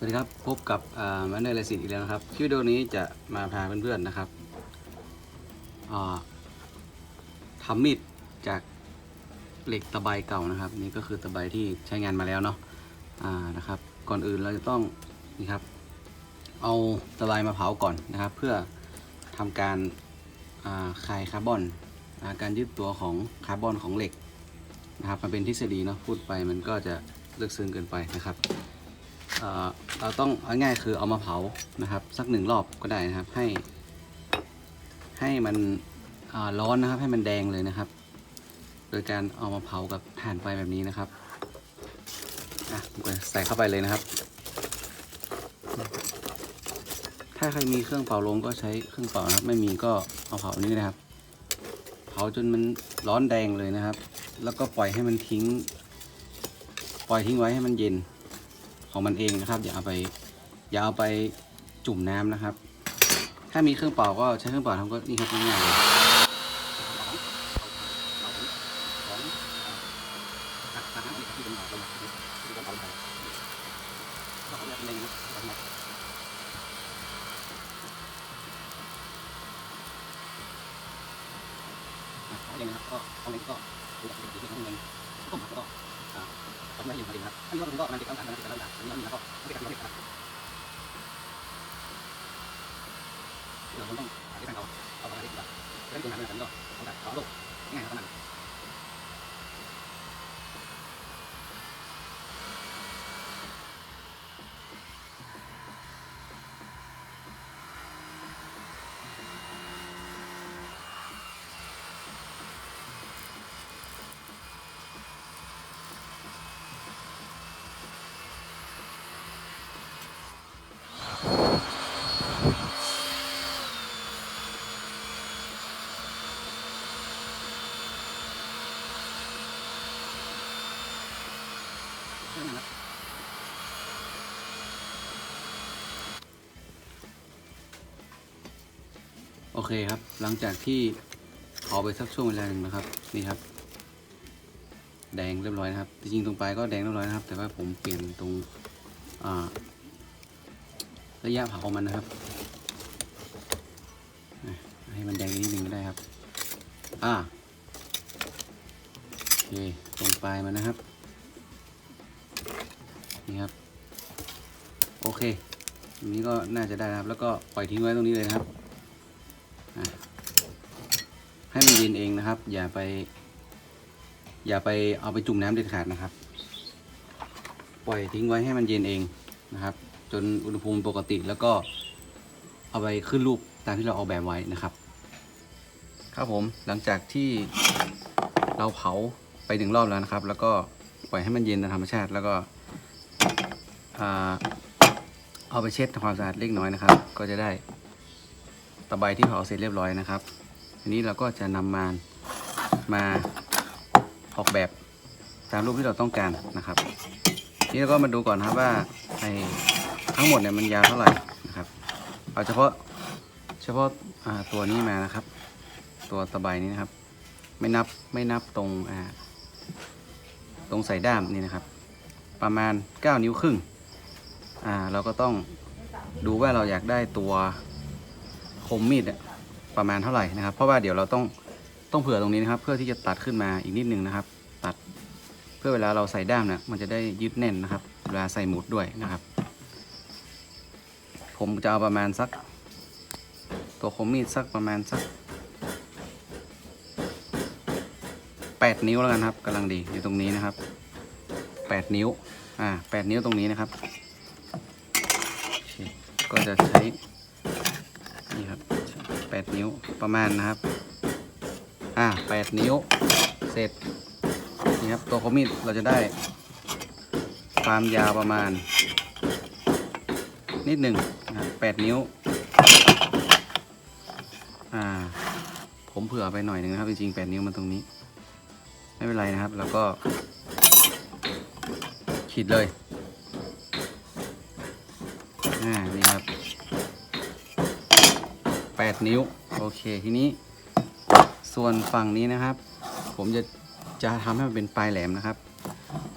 สวัสดีครับ พบกับแมนเนอร์เลสิตอีกแล้วนะครับคลิปวิดีโอนี้จะมาพาเพื่อนๆนะครับอ่าทำมีดจากเหล็กตะไบเก่านะครับ นี่ก็คือตะไบที่ใช้งานมาแล้วเนาะอ่านะครับ ก่อนอื่นเราจะต้องนี่ครับ เอาตะไบมาเผาก่อนนะครับ เพื่อทำการอ่าคายคาร์บอนอการยืดตัวของคาร์บอนของเหล็กนะครับมันเป็นทฤษฎีเนาะพูดไปมันก็จะลึกซึ้งเกินไปนะครับ เเราต้องเอาง่ายคือเอามาเผานะครับ สักหนึ่งรอบก็ได้นะครับ ให้ ให้มันร้อนนะครับ ให้มันแดงเลยนะครับ โดยการเอามาเผากับถ่านไฟแบบนี้นะครับอะใส่เข้าไปเลยนะครับ ถ้าใครมีเครื่องเป่าลมก็ใช้เครื่องเป่านะครับ ไม่มีก็เอาเผานี้นะครับ เผาจนมันร้อนแดงเลยนะครับ แล้วก็ปล่อยให้มันทิ้ง ปล่อยทิ้งไว้ให้มันเย็น ของมันเองนะครับ อย่าเอาไปอย่าเอาไปจุ่มน้ำนะครับ ถ้ามีเครื่องเป่าก็ใช้เครื่องเป่าทำก็นี่ครับง่ายเลยยังนะครับก็เอาเล็กก็ดูจากสิ่งที่ทำเงินก็หมัก ก็อ่าทำได้ยังครับอันนี้ก็มันจะต้องการมันจะต้องการอันนี้มันก็ไม่ได้การเล็กครับเดี๋ยวผมต้องหาที่ทางเขาเอาอะไรดีกว่าเรื่องตรงนั้นผมก็เอาแบบเอาลูกง่ายครับมัน เคครับ หลังจากที่เผาไปสักช่วงเวลาหนึ่งนะครับ นี่ครับ แดงเรียบร้อยนะครับ จริงๆตรงปลายก็แดงเรียบร้อยนะครับ แต่ว่าผมเปลี่ยนตรงระยะเผาของมันนะครับ ให้มันแดงนิดนึงก็ได้ครับ อ่าโอเคตรงปลายมันนะครับ นี่ครับ โอเคตรงนี้ก็น่าจะได้นะครับ แล้วก็ปล่อยทิ้งไว้ตรงนี้เลยนะครับ ให้มันเย็นเองนะครับ อย่าไป อย่าไปเอาไปจุ่มน้ำเด็ดขาดนะครับ ปล่อยทิ้งไว้ให้มันเย็นเองนะครับ จนอุณหภูมิปกติแล้วก็เอาไปขึ้นรูปตามที่เราออกแบบไว้นะครับ ครับผมหลังจากที่เราเผาไปหนึ่งรอบแล้วนะครับ แล้วก็ปล่อยให้มันเย็นตามธรรมชาติ แล้วก็เอาไปเช็ดทำความสะอาดเล็กน้อยนะครับ ก็จะได้ตะไบที่เผาเสร็จเรียบร้อยนะครับ ทีนี้เราก็จะนำมามาออกแบบตามรูปที่เราต้องการนะครับทีนี้เราก็มาดูก่อนครับว่าไอ้ทั้งหมดเนี่ยมันยาวเท่าไหร่นะครับ เอาเฉพาะเฉพาะาตัวนี้มานะครับ ตัวตะไบนี้นะครับ ไม่นับไม่นับตรงตรงใส่ด้ามนี่นะครับ ประมาณ 9 นิ้วครึ่งเราก็ต้องดูว่าเราอยากได้ตัวคมมีดเนี่ย ประมาณเท่าไหร่นะครับ เพราะว่าเดี๋ยวเราต้องต้องเผื่อตรงนี้นะครับ เพื่อที่จะตัดขึ้นมาอีกนิดนึงนะครับ ตัดเพื่อเวลาเราใส่ด้ามเนี่ยมันจะได้ยึดแน่นนะครับ เวลาใส่หมุดด้วยนะครับ ผมจะเอาประมาณสัก ตัวคมมีดสักประมาณสักแปดนิ้วแล้วกันครับกำลังดีอยู่ตรงนี้นะครับแปดนิ้วอ่าแปดนิ้วตรงนี้นะครับ ก็จะใช้ 8 นิ้วประมาณนะครับ อ่า8นิ้ว เสร็จ นี่ครับ ตัวคมมีดเราจะได้ ความยาวประมาณ นิดหนึ่งนะ8นิ้ว อ่า ผมเผื่อไปหน่อยหนึ่งนะครับ จริงๆ 8 นิ้วมันตรงนี้ ไม่เป็นไรนะครับ แล้วก็ขีดเลย อ่า นี่ครับ 8 นิ้ว โอเคทีนี้ ส่วนฝั่งนี้นะครับ ผมจะจะทำให้มันเป็นปลายแหลมนะครับ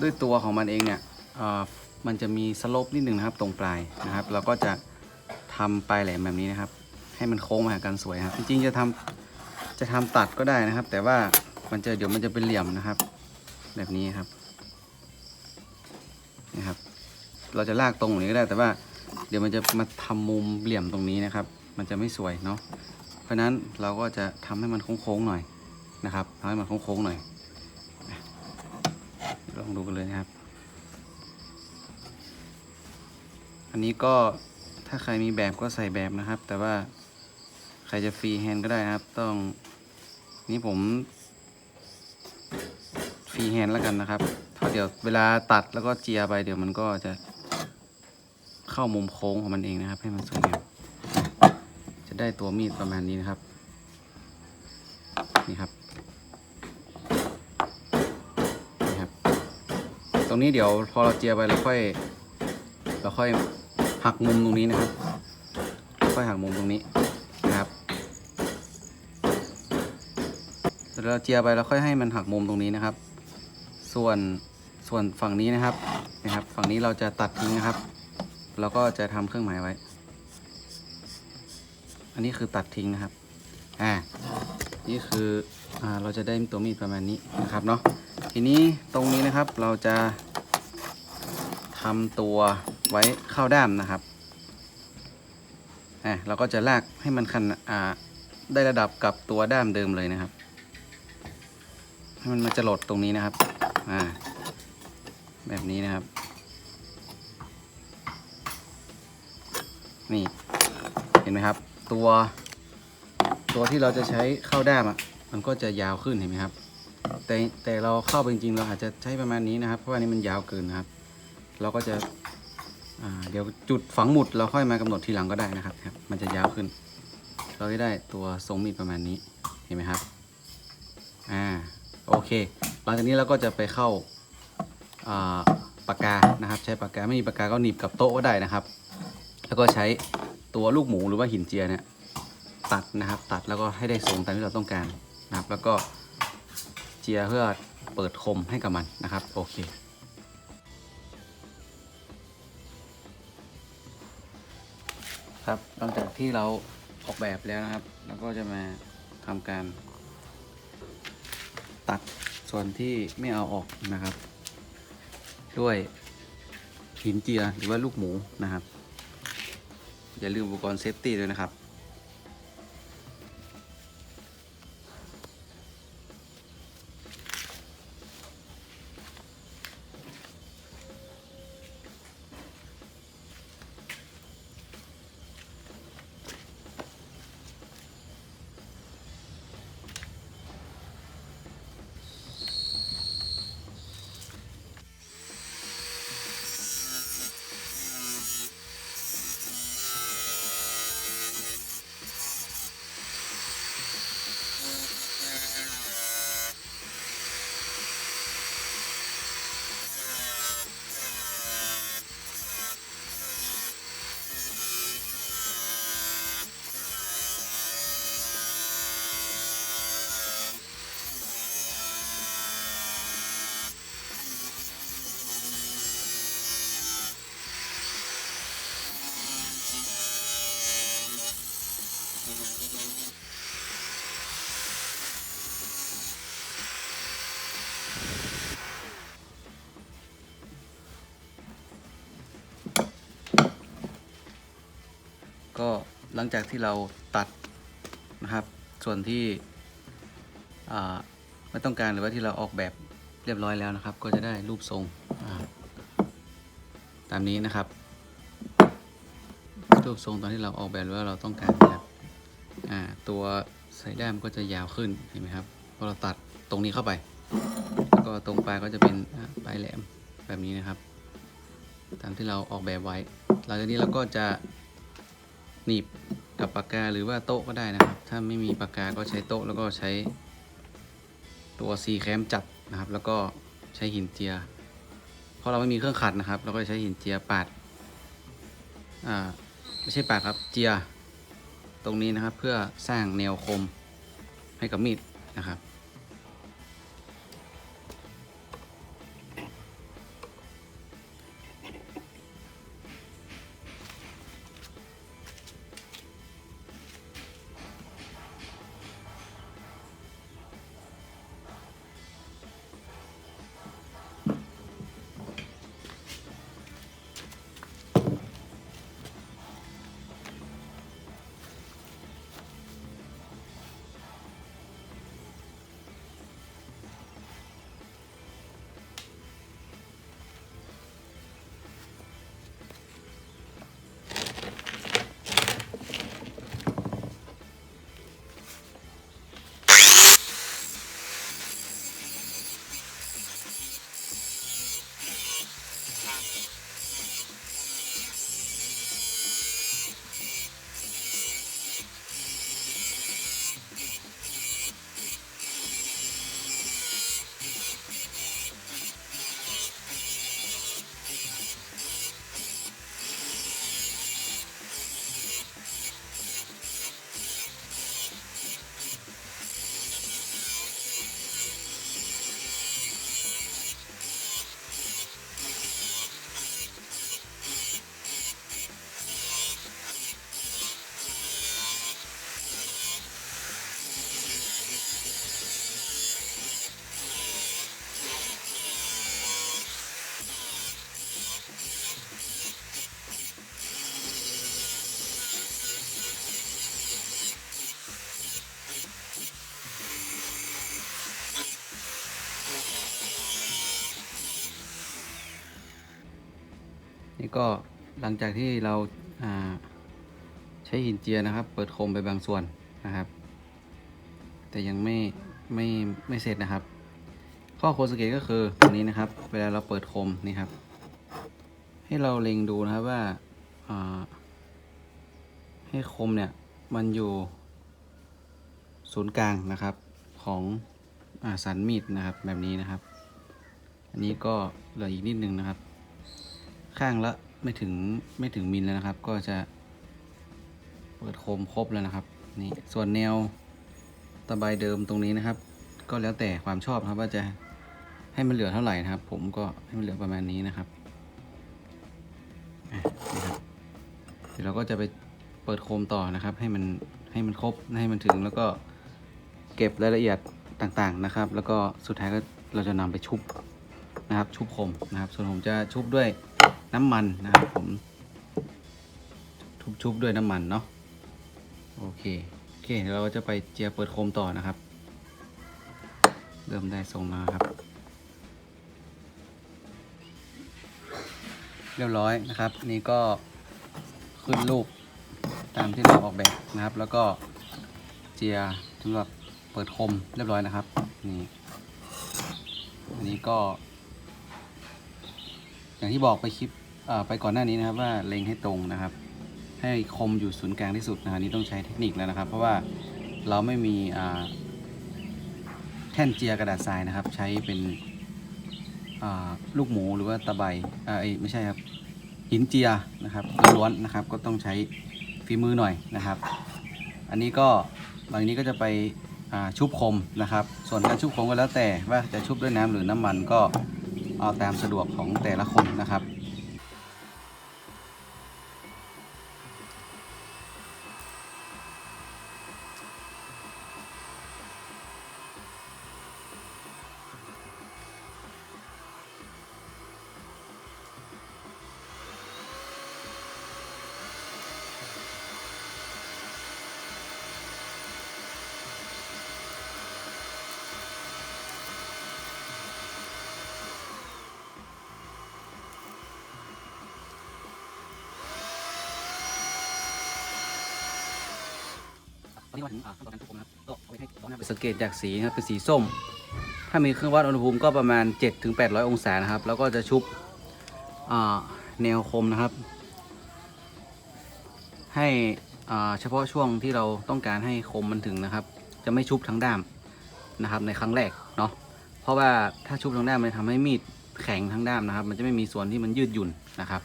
ด้วยตัวของมันเองเนี่ยเออมันจะมีสโลปนิดหนึ่งนะครับ ตรงปลายนะครับเราก็จะทำปลายแหลมแบบนี้นะครับ ให้มันโค้งมาหากันสวยครับจริงๆจะทำจะทำตัดก็ได้นะครับ แต่ว่ามันจะเดี๋ยวมันจะเป็นเหลี่ยมนะครับ แบบนี้ครับนะครับ เราจะลากตรงอย่างนี้ก็ได้แต่ว่าเดี๋ยวมันจะมาทำมุมเหลี่ยมตรงนี้นะครับ มันจะไม่สวยเนาะเพราะนั้นเราก็จะทำให้มันโค้งๆหน่อยนะครับทำให้มันโค้งๆหน่อยลองดูกันเลยนะครับ อันนี้ก็ถ้าใครมีแบบก็ใส่แบบนะครับ แต่ว่าใครจะฟรีแฮนด์ก็ได้นะครับ ต้องนี่ผมฟรีแฮนด์แล้วกันนะครับเพราะเดี๋ยวเวลาตัดแล้วก็เจียไปเดี๋ยวมันก็จะเข้ามุมโค้งของมันเองนะครับ ให้มันสวยงาม ได้ตัวมีดประมาณนี้นะครับนี่ครับนี่ครับ ตรงนี้เดี๋ยวพอเราเจียไปเราค่อยเราค่อยหักมุมตรงนี้นะครับ ค่อยหักมุมตรงนี้นะครับเดี๋ยวเราเจียไปเราค่อยให้มันหักมุมตรงนี้นะครับ ส่วนส่วนฝั่งนี้นะครับนะครับ ฝั่งนี้เราจะตัดทิ้งนะครับเราก็จะทำเครื่องหมายไว้ อันนี้คือตัดทิ้งนะครับ อ่า นี่คืออ่าเราจะได้ตัวมีดประมาณนี้นะครับเนาะ ทีนี้ตรงนี้นะครับเราจะทำตัวไว้เข้าด้ามนะครับ อะเราก็จะลากให้มันคันอ่าได้ระดับกับตัวด้ามเดิมเลยนะครับ ให้มันมาจรดตรงนี้นะครับ อ่า แบบนี้นะครับ นี่ เห็นไหมครับ ตัว ตัวที่เราจะใช้เข้าด้ามอะมันก็จะยาวขึ้นเห็นไหมครับ แต่แต่เราเข้าไปจริงๆเราอาจจะใช้ประมาณนี้นะครับ เพราะว่านี้มันยาวเกินนะครับ เราก็จะเดี๋ยวจุดฝังหมุดเราค่อยมากำหนดทีหลังก็ได้นะครับครับ มันจะยาวขึ้น เราจะได้ตัวทรงมีดประมาณนี้เห็นไหมครับอ่าโอเค หลังจากนี้เราก็จะไปเข้าอ่าปากกานะครับ ใช้ปากกาไม่มีปากกาก็หนีบกับโต๊ะก็ได้นะครับ แล้วก็ใช้ ตัวลูกหมูหรือว่าหินเจียเนี่ยตัดนะครับตัดแล้วก็ให้ได้ทรงตามที่เราต้องการนะครับ แล้วก็เจียเพื่อเปิดคมให้กับมันนะครับโอเคครับหลังจากที่เราออกแบบแล้วนะครับเราก็จะมาทำการ ตัดส่วนที่ไม่เอาออกนะครับ ด้วยหินเจียหรือว่าลูกหมูนะครับ อย่าลืมอุปกรณ์เซฟตี้ด้วยนะครับ ก็หลังจากที่เราตัดนะครับ ส่วนที่ไม่ต้องการหรือว่าที่เราออกแบบเรียบร้อยแล้วนะครับ ก็จะได้รูปทรงตามนี้นะครับ รูปทรงตอนที่เราออกแบบหรือว่าเราต้องการนะครับ ตัวไซด้ามก็จะยาวขึ้นเห็นไหมครับพอเราตัดตรงนี้เข้าไป แล้วก็ตรงปลายก็จะเป็นปลายแหลมแบบนี้นะครับ ตามที่เราออกแบบไว้ หลังจากนี้เราก็จะหนีบกับปากกาหรือว่าโต๊ะก็ได้นะครับ ถ้าไม่มีปากกาก็ใช้โต๊ะแล้วก็ใช้ตัวซีแคมจับนะครับ แล้วก็ใช้หินเจีย เพราะเราไม่มีเครื่องขัดนะครับ เราก็ใช้หินเจียปาด อ่า ไม่ใช่ปาดครับ เจีย ตรงนี้นะครับเพื่อสร้างแนวคมให้กับมีดนะครับ นี่ก็หลังจากที่เราาใช้หินเจียนะครับ เปิดโคมไปบางส่วนนะครับ แต่ยังไม่ไม่ไม่เสร็จนะครับ ข้อควรสังเกตก็คือตรงนี้นะครับ เวลาเราเปิดโคมนี่ครับ ให้เราเล็งดูนะครับว่าาให้โคมเนี่ยมันอยู่ศูนย์กลางนะครับของอสันมีดนะครับแบบนี้นะครับ อันนี้ก็เหลืออีกนิดนึงนะครับ ข้างละไม่ถึงไม่ถึงมิลแล้วนะครับ ก็จะเปิดโคมครบแล้วนะครับนี่ส่วนแนวตะไบเดิมตรงนี้นะครับ ก็แล้วแต่ความชอบครับว่าจะให้มันเหลือเท่าไหร่นะครับ ผมก็ให้มันเหลือประมาณนี้นะครับนี่ครับเดี๋ยวเราก็จะไปเปิดโคมต่อนะครับ ให้มันให้มันครบให้มันถึงแล้วก็เก็บรายละเอียดต่างๆนะครับ แล้วก็สุดท้ายก็เราจะนำไปชุบนะครับ ชุบโคมนะครับ ส่วนผมจะชุบด้วย น้ำมันนะครับผม ชุบชุบด้วยน้ำมันเนาะโอเคโอเคเดี๋ยวเราก็จะไปเจียเปิดโคมต่อนะครับ เริ่มได้ทรงแล้วครับ เรียบร้อยนะครับ นี่ก็ขึ้นรูปตามที่เราออกแบบนะครับ แล้วก็เจียสำหรับเปิดคมเรียบร้อยนะครับนี่อันนี้ก็ อย่างที่บอกไปคลิปไปก่อนหน้านี้นะครับว่าเล็งให้ตรงนะครับ ให้คมอยู่ศูนย์กลางที่สุดนะฮะนี่ต้องใช้เทคนิคแล้วนะครับ เพราะว่าเราไม่มีแท่นเจียกระดาษทรายนะครับ ใช้เป็นลูกหมูหรือว่าตะไบเอ้ไม่ใช่ครับหินเจียนะครับล้วนนะครับ ก็ต้องใช้ฝีมือหน่อยนะครับ อันนี้ก็หลังนี้ก็จะไปชุบคมนะครับ ส่วนการชุบคมก็แล้วแต่ว่าจะชุบด้วยน้ำหรือน้ำมันก็ เอาตามสะดวกของแต่ละคนนะครับ นี้มาถึงขั้นตอนการควบคุมนะครับก็เอาไปให้ร้อนนะสังเกตจากสีนะครับเป็นสีส้ม ถ้ามีเครื่องวัดอุณหภูมิก็ประมาณ 7-800 องศานะครับ แล้วก็จะชุบแนวคมนะครับ ให้เฉพาะช่วงที่เราต้องการให้คมมันถึงนะครับ จะไม่ชุบทั้งด้ามนะครับ ในครั้งแรกเนาะเพราะว่าถ้าชุบทั้งด้ามมันทำให้มีดแข็งทั้งด้ามนะครับ มันจะไม่มีส่วนที่มันยืดหยุ่นนะครับ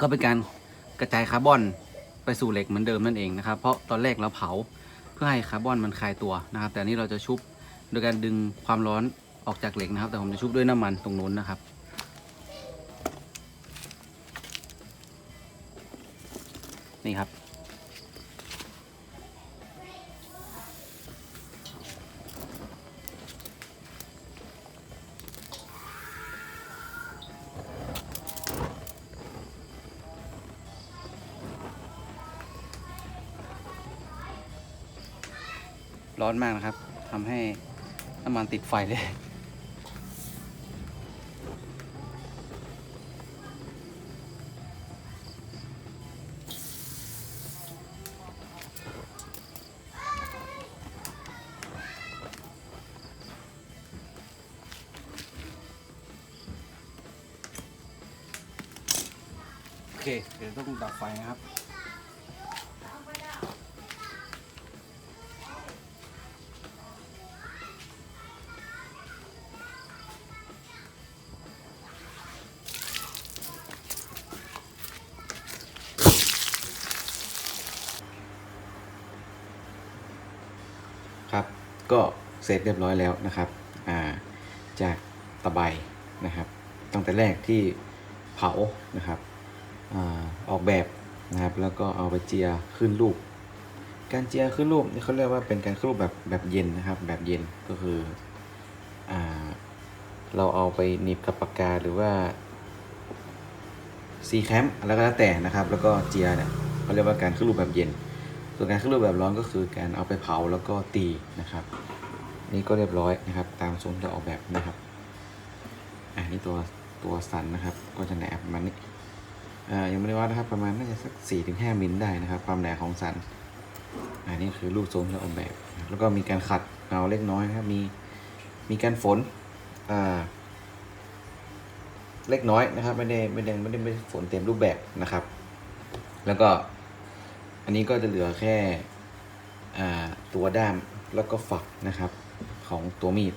ก็เป็นการกระจายคาร์บอน ไปสู่เหล็กเหมือนเดิมนั่นเองนะครับ เพราะตอนแรกเราเผาเพื่อให้คาร์บอนมันคลายตัวนะครับ แต่นี้เราจะชุบโดยการดึงความร้อนออกจากเหล็กนะครับ แต่ผมจะชุบด้วยน้ำมันตรงนู้นนะครับ นี่ครับ ร้อนมากนะครับทำให้น้ำมันติดไฟเลย ก็เสร็จเรียบร้อยแล้วนะครับาจากตะไบนะครับ ตั้งแต่แรกที่เผานะครับอออกแบบนะครับแล้วก็เอาไปเจียขึ้นรูป การเจียขึ้นรูปนี่เขาเรียกว่าเป็นการขึ้นรูปแบบแบบเย็นนะครับ แบบเย็นก็คืออเราเอาไปหนีบกับปากกาหรือว่าซีแคมแล้วก็แล้วแต่นะครับ แล้วก็เจียเนี่ยเขาเรียกว่าการขึ้นรูปแบบเย็น ส่วนการขึ้นรูปแบบร้อนก็คือการเอาไปเผาแล้วก็ตีนะครับ นี่ก็เรียบร้อยนะครับ ตามทรงที่ออกแบบนะครับอ่านี่ตัวตัวสันนะครับ ก็จะแหนบประมันนี้อ่ายังไม่ได้วัดนะครับ ประมาณน่าจะสัก4ี่ถึงห้ามิลได้นะครับ ความแหนาของสันอันนี้คือรูปทรงที่ออกแบบ แล้วก็มีการขัดเงาเล็กน้อยครับ มีมีการฝนอ่าเล็กน้อยนะครับ ไม่ได้ไม่ได้ไม่ได้ไม่ได้ฝนเต็มรูปแบบนะครับ แล้วก็ อันนี้ก็จะเหลือแค่ตัวด้ามแล้วก็ฝักนะครับของตัวมีด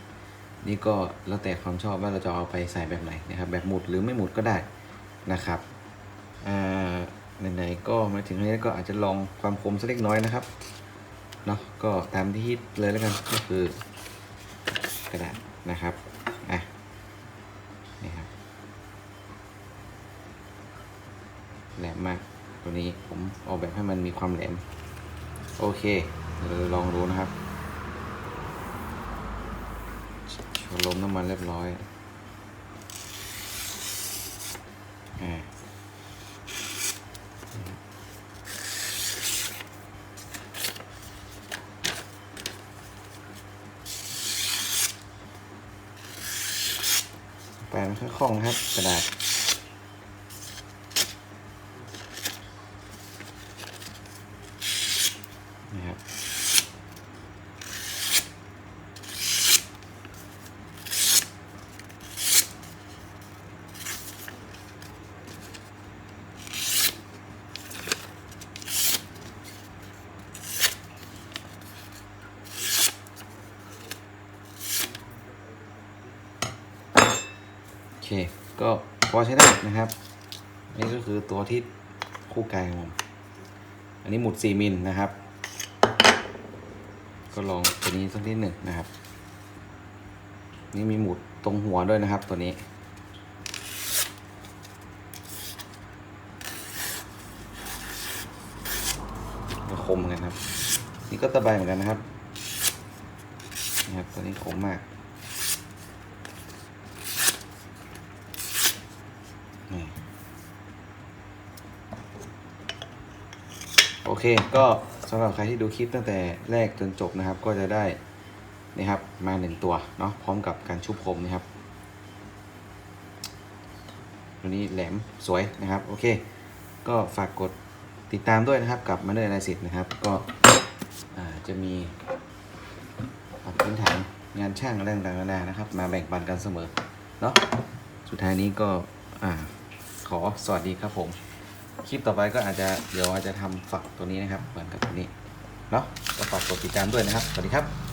นี่ก็แล้วแต่ความชอบว่าเราจะเอาไปใส่แบบไหนนะครับ แบบหมุดหรือไม่หมุดก็ได้นะครับไหนๆก็มาถึงนี้ก็อาจจะลองความคมสักเล็กน้อยนะครับเนาะก็ตามที่ฮิตเลยแล้วกันก็คือกระดาษนะครับอะนี่ครับแหลมมาก ตัวนี้ผมออกแบบให้มันมีความแหลม โอเคเดี๋ยวลองดูนะครับชลมน้ำมันเรียบร้อยอ่าแปลงค่อยคล่องครับกระดาษ เค ก็พอใช้ได้นะครับนนี้ก็คือตัวที่คู่กายของผมอันนี้หมุด 4มิลนะครับ ก็ลองตัวนี้สักนิดหนึ่งนะครับ นี่มีหมุดตรงหัวด้วยนะครับตัวนี้ก็คมเหมือนกันครับ นี่ก็ตะไบเหมือนกันนะครับนะครับตัวนี้คมมาก นี่โอ เคก็สำหรับใครที่ดูคลิปตั้งแต่แรกจนจบนะครับ ก็จะได้นี่ครับมาหนึ่งตัวเนาะพร้อมกับการชุบผมนะครับตัวนี้แหลมสวยนะครับ โอเค ก็ฝากกดติดตามด้วยนะครับกับมาเนอร์ไลสิตนะครับ ก็จะมีอ่าพื้นฐานงานช่างอะไรต่างๆนานานะครับ มาแบ่งปันกันเสมอเนาะสุดท้ายนี้ก็อขอสวัสดีครับผม คลิปต่อไปก็อาจจะเดี๋ยวอาจจะทำฝักตัวนี้นะครับ เหมือนกับตัวนี้เนาะก็ฝากกดติดตามด้วยนะครับ สวัสดีครับ